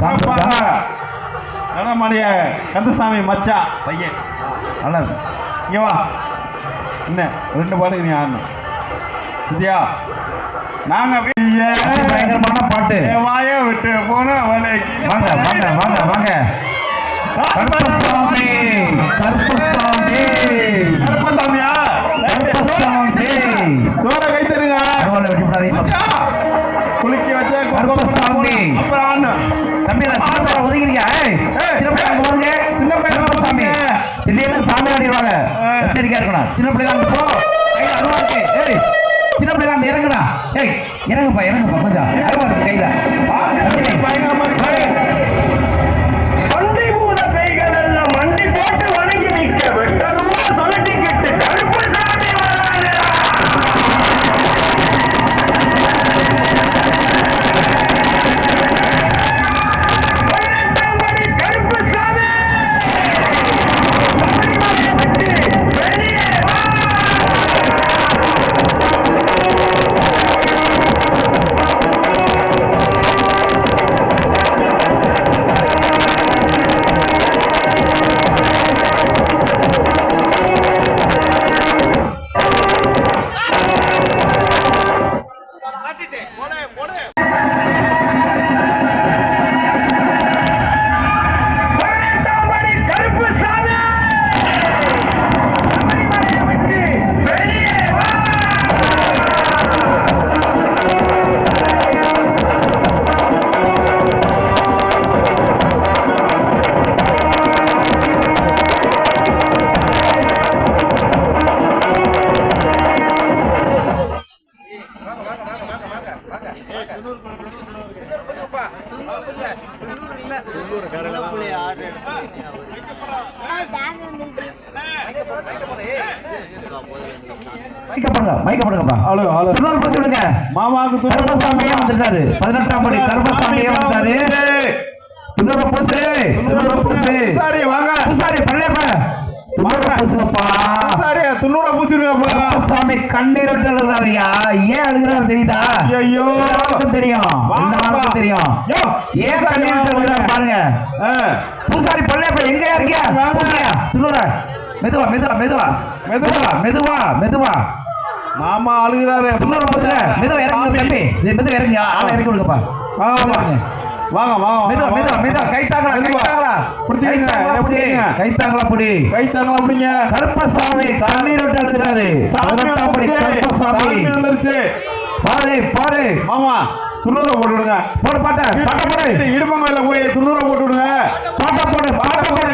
சாப்பிட்டா நடமாடிய கந்தசாமி மச்சான் பையன். நல்லா இங்க வா. என்ன ரெண்டு பாட்டுக்கு நீ ஆடணும். சரியா நாங்க வெளியே அதி பயங்கரமான பாட்டு. வாயை விட்டு போன வாங்க வாங்க வாங்க வாங்க. கருப்பசாமி. கருப்பசாமி. கருப்பசாமியா? கருப்பசாமி. சோற கை தருங்க. வெட்டி விடாதீங்க. ஒதுங்க சின்ன பையன் ஒதுங்க. திடீர்னு சாமி. ஆடிடுவாங்க. எச்சரிக்கையா இருக்கணும். சின்ன பிள்ளை தான் போ. சின்ன பிள்ளை தான் இறங்குடா. ஏய் இறங்குப்பா இறங்குப்பா கொஞ்சம். கையில. மாமாவுக்கு கருப்பசாமியே வந்துட்டாரு. பதினெட்டாம் படி கருப்பசாமியே வந்துட்டாரு. இன்னொரு பஸ் இன்னொரு பஸ் சாரி வாங்க. பூசாரி பள்ளியப்ப இன்னொரு பஸ்ங்கப்பா சாரி துண்ணூறு பூசிருங்கப்பா கருப்பசாமி கண்ணீர் விட்டு அழுகிறாருயா ஏன் அழுகிறாரு தெரியுதா? ஐயோ தெரியும். எல்லாருக்கும் தெரியும். ஏன் கண்ணீர் விட்டு அழுகிறாரு பாருங்க. பூசாரி பள்ளியப்ப எங்க இருக்கியா பூசாரியா துண்ணூற மெதுவா மெதுவா மெதுவா. மெதுவா. மெதுவா மெதுவா மாமா அழுகிறாரு. சொல்ல மெதுவா இறங்கி தம்பி. நீ மெதுவா இறங்கி ஆளை இறக்கி விடுங்கப்பா ஆமா வாங்க. வாங்க மெதுவா மெதுவா மெதுவா. கை தாங்கலாம் கை தாங்கலாம். புடிச்சிங்க கை தாங்கலாம் புடி. கை தாங்கலாம் புடிங்க. கருப்பசாமி சாமி விட்டு அழுகிறாரு. பதினெட்டாம் படி கருப்பசாமி. பாரு பாரு. மாமா துண்ணூரை போட்டு விடுங்க போடு பாட்டை. பாட்ட போடு. இடுமங்கல போய் துண்ணூரை போட்டு விடுங்க பாட்டை போடு பாட்டை போடு.